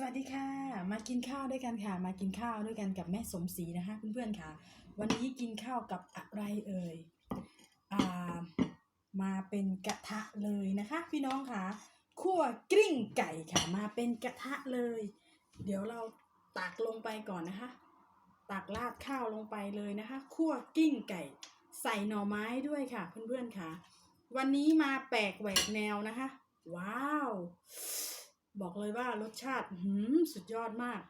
สวัสดีค่ะ มากินข้าวด้วยกันค่ะ มากินข้าวด้วยกันกับแม่สมศรีนะคะเพื่อนๆค่ะ วันนี้กินข้าวกับอะไรเอ่ยอ่ามาเป็นกระทะเลยนะคะ พี่น้องค่ะคั่วกลิ้งไก่ค่ะ มาเป็นกระทะเลย เดี๋ยวเราตักลงไปก่อนนะคะตักราดข้าวลงไปเลยนะคะคั่วกลิ้งไก่ ใส่หน่อไม้ด้วยค่ะ เพื่อนๆค่ะ วันนี้มาแปลกแหวกแนวนะคะ ว้าว บอกเลยว่ารสชาติหืมสุดยอดมาก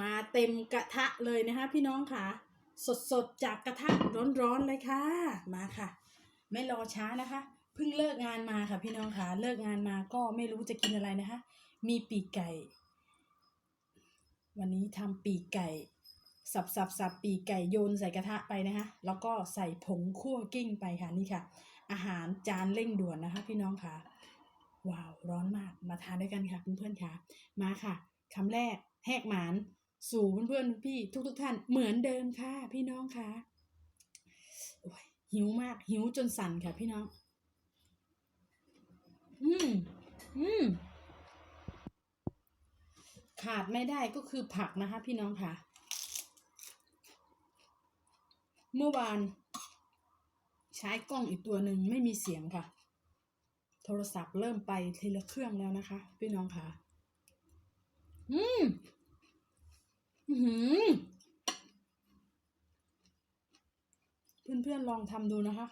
มาเต็มกระทะเลยนะคะพี่น้องค่ะ สดๆ จากกระทะร้อนๆเลยค่ะ มาค่ะ ไม่รอช้านะคะ เพิ่งเลิกงานมาค่ะพี่น้องค่ะ เลิกงานมาก็ไม่รู้จะกินอะไรนะคะ มีปีกไก่ วันนี้ทำปีกไก่สับสับสับปีกไก่โยนใส่กระทะไปนะคะ แล้วก็ใส่ผงคั่วกิ้งไปค่ะนี่ค่ะ อาหารจานเร่งด่วนนะคะ พี่น้องค่ะ ว้าวร้อนมากมาทานด้วยกันค่ะเพื่อนๆค่ะ มาค่ะคำแรกแหกหมาน สู่เพื่อนๆพี่ทุกๆท่านเหมือนเดิมค่ะ พี่น้องค่ะหิวมากหิวจนสั่นค่ะพี่น้อง อืม อืม ขาดไม่ได้ก็คือผักนะคะ พี่น้องค่ะ เมื่อวาน ใช้กล้องอีกตัวหนึ่งไม่มีเสียงค่ะ โทรศัพท์เริ่มไปทีละเครื่องแล้วนะคะ พี่น้องค่ะ อืม อือหือเพื่อนๆลองทำดูนะคะ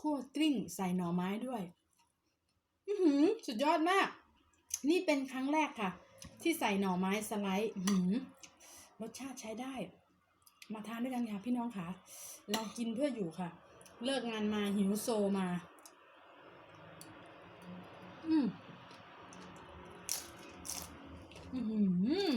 คั่วกลิ้งใส่หน่อไม้ด้วย อือหือสุดยอดมาก นี่เป็นครั้งแรกค่ะ ที่ใส่หน่อไม้สไลด์หือรสชาติใช้ได้ มาทานด้วยกันค่ะพี่น้องค่ะ เรากินเพื่ออยู่ค่ะ เลิกงานมาหิวโซมา อืมอือหือ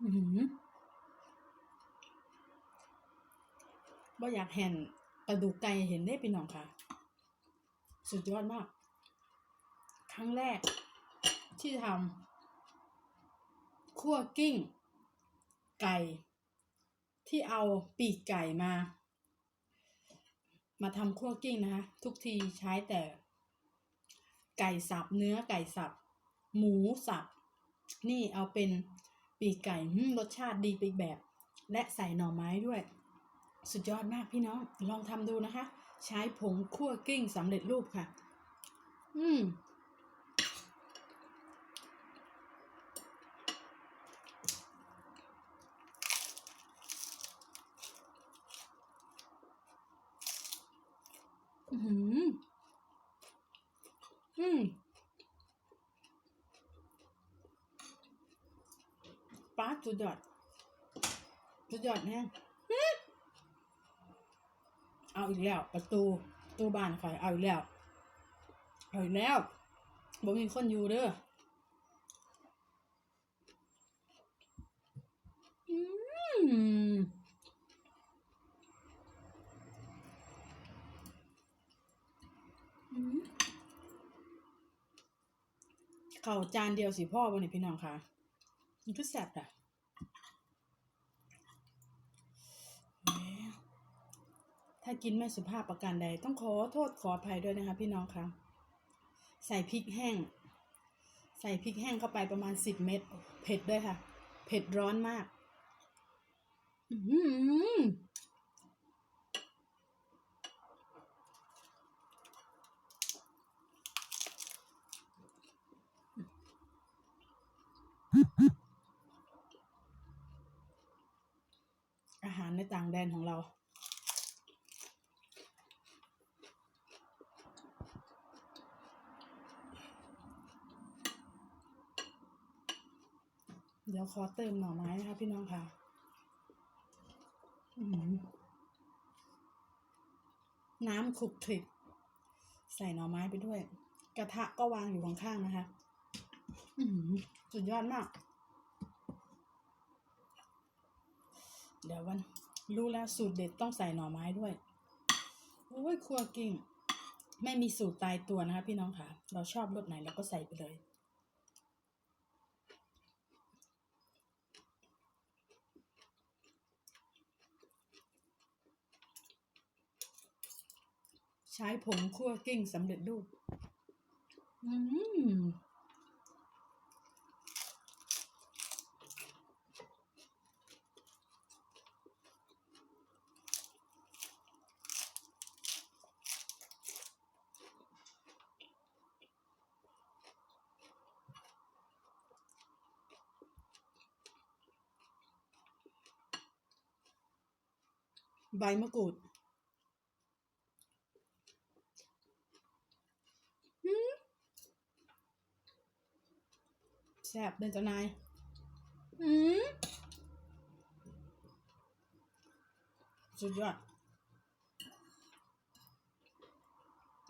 อือหือบ่อยากเห็นกระดูกไก่เห็นได้พี่น้องค่ะ สุดยอดมาก ครั้งแรกที่ทำคั่วกิ้ง ไก่ ที่เอาปีกไก่มา มาทำคั่วกิ้งนะคะทุกทีใช้แต่ ไก่สับเนื้อไก่สับ หมูสับ นี่เอาเป็นปีกไก่รสชาติดีไปแบบ และใส่หน่อไม้ด้วย สุดยอดมากพี่น้อง ลองทำดูนะคะ ใช้ผงคั่วกลิ้งสำเร็จรูปค่ะ อืม อือหืออืมป้าดสุดยอดสุดยอดแน่อื้อ เอาอีกแล้ว ประตูประตูบ้านข่อยเอาอีกแล้วเอาอีกแล้วบ่มีคนอยู่เด้ออืมอืมข้าจานเดียวสิพ่อวันนี้พี่น้องค่ะมันคือแซ่บอะแหม ถ้ากินไม่สุภาพประการใด ต้องขอโทษขออภัยด้วยนะคะ พี่น้องคะใส่พริกแห้ง ใส่พริกแห้งเข้าไปประมาณสิบเม็ดเผ็ดด้วยค่ะ เผ็ดร้อนมาก อือหืออาหารในต่างแดนของเรา เดี๋ยวขอเติมหน่อไม้นะคะพี่น้องค่ะน้ำขลุกคลิกใส่หน่อไม้ไปด้วย กระทะก็วางอยู่ข้างๆนะคะสุดยอดมาก เดี๋ยววันรู้แล้วสูตรเด็ดต้องใส่หน่อไม้ด้วยโอ้ยครัวกิ่ง ไม่มีสูตรตายตัวนะคะพี่น้องค่ะ เราชอบรสไหนเราก็ใส่ไปเลย ใช้ผงคั่วกิ้งสำเร็จรูปอืมใบมะกรูดหืมแซ่บเดินเจ้านาย อืมสุดยอด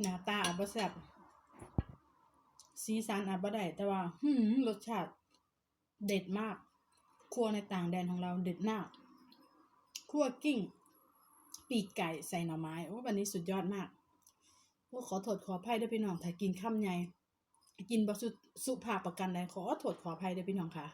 หน้าตาอาจบ่แซ่บสีสันอาจบ่ได้แต่ว่า หืมรสชาติ เด็ดมาก ครัวในต่างแดนของเราเด็ดมากคั่วกิ้ง ปีกไก่ใส่หน่อไม้ โอ้วันนี้สุดยอดมากโอ้ขอโทษขออภัยด้วยพี่น้องถ้ากินข้ามใหญ่ กินบสุสุภาพประกันใดขอโทษขออภัยด้วยพี่น้องค่ะ